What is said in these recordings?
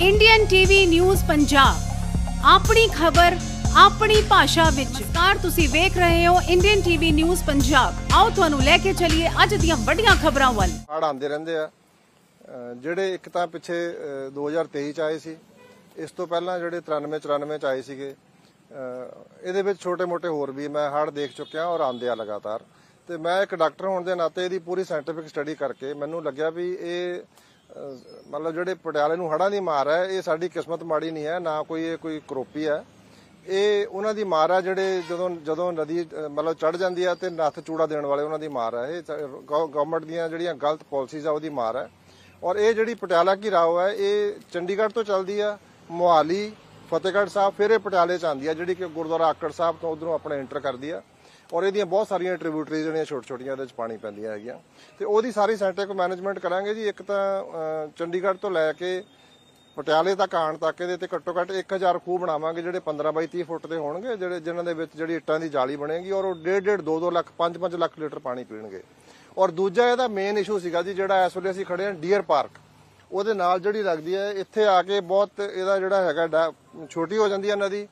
Indian TV news Punjab ਆਪਣੀ ਖਬਰ, ਆਪਣੀ ਭਾਸ਼ਾ ਵਿੱਚ। ਕਾਰ ਤੁਸੀਂ ਵੇਖ ਰਹੇ ਹੋ ਇੰਡੀਅਨ ਟੀਵੀ ਨਿਊਜ਼ ਪੰਜਾਬ ਆਓ ਤੁਹਾਨੂੰ ਲੈ ਕੇ ਚੱਲੀਏ ਅੱਜ ਦੀਆਂ ਵੱਡੀਆਂ ਖਬਰਾਂ ਵੱਲ। ਹੜ੍ਹ ਆਉਂਦੇ ਰਹਿੰਦੇ ਆ। ਅਹ ਜਿਹੜੇ ਇੱਕ ਤਾਂ ਪਿੱਛੇ, ਅਹ 2023 ਚ ਆਏ ਸੀ। ਇਸ ਤੋਂ ਪਹਿਲਾਂ ਜਿਹੜੇ 93 94 ਚ ਆਏ ਸੀਗੇ। ਅਹ ਇਹਦੇ ਵਿੱਚ ਛੋਟੇ-ਮੋਟੇ ਹੋਰ ਵੀ ਮੈਂ ਹੜ੍ਹ ਦੇਖ ਚੁੱਕਿਆ ਔਰ ਆਉਂਦੇ ਆ ਲਗਾਤਾਰ। ਤੇ ਮੈਂ ਇੱਕ ਡਾਕਟਰ ਹੋਣ ਦੇ ਨਾਤੇ ਇਹਦੀ ਪੂਰੀ ਸਾਇੰਟੀਫਿਕ ਸਟੱਡੀ ਕਰਕੇ ਮੈਨੂੰ ਲੱਗਿਆ ਵੀ ਇਹ ਮਤਲਬ ਜਿਹੜੇ ਪਟਿਆਲੇ ਨੂੰ ਹੜ੍ਹਾਂ ਦੀ ਮਾਰ ਹੈ, ਇਹ ਸਾਡੀ ਕਿਸਮਤ ਮਾੜੀ ਨਹੀਂ ਹੈ, ਨਾ ਕੋਈ ਇਹ ਕੋਈ ਕਰੋਪੀ ਹੈ। ਇਹ ਉਹਨਾਂ ਦੀ ਮਾਰ ਹੈ ਜਿਹੜੇ ਜਦੋਂ ਜਦੋਂ ਨਦੀ, ਮਤਲਬ ਚੜ ਜਾਂਦੀ ਆ ਤੇ ਨੱਥ ਚੂੜਾ ਦੇਣ ਵਾਲੇ ਉਹਨਾਂ ਦੀ ਮਾਰ ਹੈ। ਇਹ ਗਵਰਨਮੈਂਟ ਦੀਆਂ ਜਿਹੜੀਆਂ ਗਲਤ ਪਾਲਿਸੀਜ਼ ਆ, ਉਹਦੀ ਮਾਰ ਹੈ। ਔਰ ਇਹ ਜਿਹੜੀ ਪਟਿਆਲਾ ਕੀ ਰਾਓ ਹੈ, ਇਹ ਚੰਡੀਗੜ੍ਹ ਤੋਂ ਚੱਲਦੀ ਆ ਮੋਹਾਲੀ, ਫਤਿਹਗੜ੍ਹ ਸਾਹਿਬ, ਫਿਰ ਇਹ ਪਟਿਆਲੇ ਚ ਆਉਂਦੀ ਆ ਜਿਹੜੀ ਕਿ ਗੁਰਦੁਆਰਾ ਆਕੜ ਸਾਹਿਬ ਤੋਂ ਉਧਰੋਂ ਆਪਣੇ ਐਂਟਰ ਕਰਦੀ ਆ ਔਰ ਇਹਦੀਆਂ ਬਹੁਤ ਸਾਰੀਆਂ ਟ੍ਰਿਬਿਊਟਰੀਜ਼ ਜਿਹੜੀਆਂ ਛੋਟ ਛੋਟੀਆਂ ਇਹਦੇ ਚ ਪਾਣੀ ਪੈਂਦੀਆਂ ਹੈਗੀਆਂ। ਤੇ ਉਹਦੀ ਸਾਰੀ ਸਾਇੰਟਿਫਿਕ ਮੈਨੇਜਮੈਂਟ ਕਰਾਂਗੇ ਜੀ। ਇੱਕ ਤਾਂ ਚੰਡੀਗੜ੍ਹ ਤੋਂ ਲੈ ਕੇ ਪਟਿਆਲੇ ਤੱਕ ਆਣ ਤੱਕ ਇਹਦੇ ਤੇ ਘੱਟੋ ਘੱਟ 1000 ਖੂਹ ਬਣਾਵਾਂਗੇ, ਜਿਹੜੇ 15 ਬਾਈ 30 ਫੁੱਟ ਦੇ ਹੋਣਗੇ, ਜਿਹੜੇ, ਜਿਨ੍ਹਾਂ ਦੇ ਵਿੱਚ ਜਿਹੜੀ ਇੱਟਾਂ ਦੀ ਜਾਲੀ ਬਣੇਗੀ ਔਰ ਉਹ 1.5 2 2 ਲੱਖ 5 5 ਲੱਖ ਲੀਟਰ ਪਾਣੀ ਪੀਣਗੇ। ਔਰ ਦੂਜਾ ਇਹਦਾ ਮੇਨ ਇਸ਼ੂ ਸੀਗਾ ਜੀ, ਜਿਹੜਾ ਇਸ ਵੇਲੇ ਅਸੀਂ ਖੜੇ ਹਾਂ ਡੀਅਰ ਪਾਰਕ ਉਹਦੇ ਨਾਲ ਜਿਹੜੀ ਲੱਗਦੀ ਹੈ, ਇੱਥੇ ਆ ਕੇ ਬਹੁਤ ਇਹਦਾ ਜਿਹੜਾ ਹੈਗਾ, ਡਾ- ਛੋਟੀ ਹੋ ਜਾਂਦੀ ਹੈ ਨਦੀ।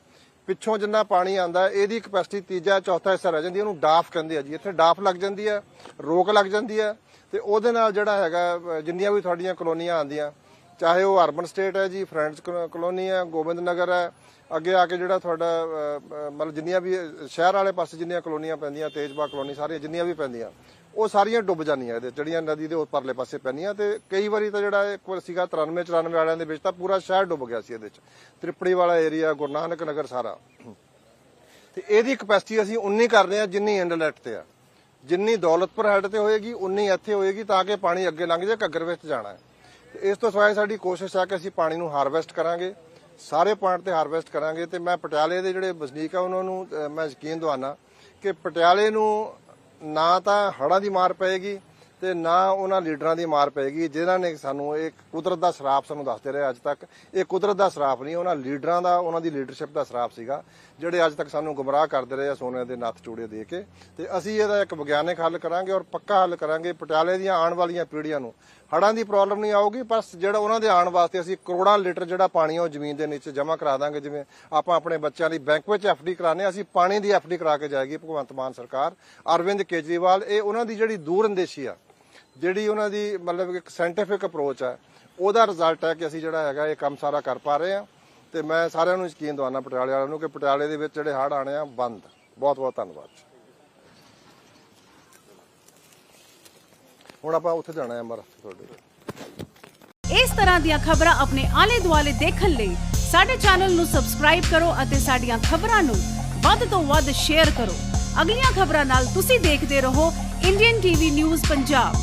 ਪਿੱਛੋਂ ਜਿੰਨਾ ਪਾਣੀ ਆਂਦਾ, ਇਹਦੀ ਕਪੈਸਿਟੀ ਤੀਜਾ, ਚੌਥਾ ਹਿੱਸਾ ਰਹਿ ਜਾਂਦੀ ਉਹਨੂੰ ਡਾਫ ਕਹਿੰਦੇ ਆ ਜੀ। ਇੱਥੇ ਡਾਫ ਲੱਗ ਜਾਂਦੀ ਹੈ, ਰੋਕ ਲੱਗ ਜਾਂਦੀ ਹੈ ਤੇ ਉਹਦੇ ਨਾਲ ਜਿਹੜਾ ਹੈਗਾ ਜਿੰਨੀਆਂ ਵੀ ਤੁਹਾਡੀਆਂ ਕਲੋਨੀਆਂ ਆਂਦੀਆਂ ਚਾਹੇ ਉਹ ਅਰਬਨ ਸਟੇਟ ਹੈ ਜੀ, ਫਰੈਂਡਸ ਕਲੋਨੀ ਹੈ, ਗੋਬਿੰਦ ਨਗਰ ਹੈ, ਅੱਗੇ ਆ ਕੇ ਜਿਹੜਾ ਤੁਹਾਡਾ ਮਤਲਬ ਜਿੰਨੀਆਂ ਵੀ ਸ਼ਹਿਰ ਵਾਲੇ ਪਾਸੇ ਜਿੰਨੀਆਂ ਕਲੋਨੀਆਂ ਪੈਂਦੀਆਂ ਤੇਜਬਾ ਕਲੋਨੀ ਸਾਰੀਆਂ ਜਿੰਨੀਆਂ ਵੀ ਪੈਂਦੀਆਂ, ਉਹ ਸਾਰੀਆਂ ਡੁੱਬ ਜਾਂਦੀਆਂ ਇਹਦੇ, ਜਿਹੜੀਆਂ ਨਦੀ ਦੇ ਉੱਪਰਲੇ ਪਾਸੇ ਪੈਂਦੀਆਂ ਤੇ ਕਈ ਵਾਰੀ ਤਾਂ ਜਿਹੜਾ ਇੱਕ ਵਾਰ ਸੀਗਾ 93 94 ਵਾਲਿਆਂ ਦੇ ਵਿੱਚ ਤਾਂ ਪੂਰਾ ਸ਼ਹਿਰ ਡੁੱਬ ਗਿਆ ਸੀ ਇਹਦੇ ਵਿੱਚ ਤ੍ਰਿਪੜੀ ਵਾਲਾ ਏਰੀਆ, ਗੁਰੂ ਨਾਨਕ ਨਗਰ ਸਾਰਾ। ਤੇ ਇਹਦੀ ਕਪੈਸਿਟੀ ਅਸੀਂ ਉਨੀ ਕਰ ਰਹੇ ਹਾਂ ਜਿੰਨੀ ਇੰਡਲੈਟ ਤੇ ਆ। ਜਿੰਨੀ ਦੌਲਤਪੁਰ ਹੈਡ ਤੇ ਹੋਏਗੀ, ਉਨੀ ਇੱਥੇ ਹੋਏਗੀ ਤਾਂ ਕਿ ਪਾਣੀ ਅੱਗੇ ਲੰਘ ਜਾਏ, ਘੱਗਰ ਵਿੱਚ ਜਾਣਾ ਹੈ। ਇਸ ਤੋਂ ਸਿਵਾਏ ਸਾਡੀ ਕੋਸ਼ਿਸ਼ ਹੈ ਕਿ ਅਸੀਂ ਪਾਣੀ ਨੂੰ ਹਾਰਵੈਸਟ ਕਰਾਂਗੇ। ਸਾਰੇ ਪੁਆਇੰਟ ਤੇ ਹਾਰਵੈਸਟ ਕਰਾਂਗੇ ਤੇ ਮੈਂ ਪਟਿਆਲੇ ਦੇ ਜਿਹੜੇ ਵਸਨੀਕ ਆ, ਉਹਨਾਂ ਨੂੰ ਮੈਂ ਯਕੀਨ ਦਵਾਨਾ ਕਿ ਪਟਿਆਲੇ ਨੂੰ ਨਾ ਤਾਂ ਹੜ੍ਹਾਂ ਦੀ ਮਾਰ ਪਏਗੀ ਤੇ ਨਾ ਉਹਨਾਂ ਲੀਡਰਾਂ ਦੀ ਮਾਰ ਪਏਗੀ, ਜਿਨ੍ਹਾਂ ਨੇ ਸਾਨੂੰ ਇਹ ਕੁਦਰਤ ਦਾ ਸ਼ਰਾਪ ਸਾਨੂੰ ਦੱਸਦੇ ਰਹੇ ਅੱਜ ਤੱਕ। ਇਹ ਕੁਦਰਤ ਦਾ ਸ਼ਰਾਪ ਨਹੀਂ, ਉਹਨਾਂ ਲੀਡਰਾਂ ਦਾ, ਉਹਨਾਂ ਦੀ ਲੀਡਰਸ਼ਿਪ ਦਾ ਸ਼ਰਾਪ ਸੀਗਾ, ਜਿਹੜੇ ਅੱਜ ਤੱਕ ਸਾਨੂੰ ਗੁੰਮਰਾਹ ਕਰਦੇ ਰਹੇ ਆ ਸੋਨੇ ਦੇ ਨੱਥ ਚੂੜੇ ਦੇ ਕੇ। ਤੇ ਅਸੀਂ ਇਹਦਾ ਇੱਕ ਵਿਗਿਆਨਕ ਹੱਲ ਕਰਾਂਗੇ ਔਰ ਪੱਕਾ ਹੱਲ ਕਰਾਂਗੇ ਪਟਿਆਲੇ ਦੀਆਂ ਆਉਣ ਵਾਲੀਆਂ ਪੀੜ੍ਹੀਆਂ ਨੂੰ। ਹੜ੍ਹਾਂ ਦੀ ਪ੍ਰੋਬਲਮ ਨਹੀਂ ਆਊਗੀ, ਪਰ ਜਿਹੜਾ ਉਹਨਾਂ ਦੇ ਆਉਣ ਵਾਸਤੇ ਅਸੀਂ ਕਰੋੜਾਂ ਲੀਟਰ ਜਿਹੜਾ ਪਾਣੀ ਆ ਉਹ ਜ਼ਮੀਨ ਦੇ ਨੀਚੇ ਜਮ੍ਹਾਂ ਕਰਾ ਦਾਂਗੇ, ਜਿਵੇਂ ਆਪਾਂ ਆਪਣੇ ਬੱਚਿਆਂ ਲਈ ਬੈਂਕ ਵਿੱਚ ਐਫਡੀ ਕਰਾਣੇ ਅਸੀਂ ਪਾਣੀ ਦੀ ਐਫਡੀ ਕਰਾ ਕੇ ਜਾਏਗੀ, ਭਗਵੰਤ ਮਾਨ ਸਰਕਾਰ, ਅਰਵਿੰਦ ਕੇਜਰੀਵਾਲ, ਇਹ ਉਹਨਾਂ ਦੀ ਜਿਹੜੀ ਦੂਰ ਅੰਦੇਸ਼ੀ ਆ, ਜਿਹੜੀ ਉਹਨਾਂ ਦੀ ਮਤਲਬ ਇੱਕ ਸਾਇੰਟੀਫਿਕ ਅਪਰੋਚ ਹੈ ਉਹਦਾ ਰਿਜ਼ਲਟ ਹੈ ਕਿ ਅਸੀਂ ਜਿਹੜਾ ਹੈਗਾ ਇਹ ਕੰਮ ਸਾਰਾ ਕਰ ਪਾ ਰਹੇ ਹਾਂ। ਤੇ ਮੈਂ ਸਾਰਿਆਂ ਨੂੰ ਯਕੀਨ ਦਵਾਨਾ ਪਟਿਆਲੇ ਵਾਲਿਆਂ ਨੂੰ ਕਿ ਪਟਿਆਲੇ ਦੇ ਵਿੱਚ ਜਿਹੜੇ ਹੜ੍ਹ ਆਣੇ ਆ, ਬੰਦ। ਬਹੁਤ ਬਹੁਤ ਧੰਨਵਾਦ। ਹੁਣ ਆਪਾਂ ਉੱਥੇ ਜਾਣਾ ਹੈ ਅਮਰ ਤੁਹਾਡੇ ਇਸ ਤਰ੍ਹਾਂ ਦੀਆਂ ਖਬਰਾਂ ਆਪਣੇ ਆਲੇ ਦੁਆਲੇ ਦੇਖਣ ਲਈ ਸਾਡੇ ਚੈਨਲ ਨੂੰ ਸਬਸਕ੍ਰਾਈਬ ਕਰੋ ਅਤੇ ਸਾਡੀਆਂ ਖਬਰਾਂ ਨੂੰ ਵੱਧ ਤੋਂ ਵੱਧ ਸ਼ੇਅਰ ਕਰੋ। ਅਗਲੀਆਂ ਖਬਰਾਂ ਨਾਲ ਤੁਸੀਂ ਦੇਖਦੇ ਰਹੋ ਇੰਡੀਅਨ ਟੀਵੀ ਨਿਊਜ਼ ਪੰਜਾਬ।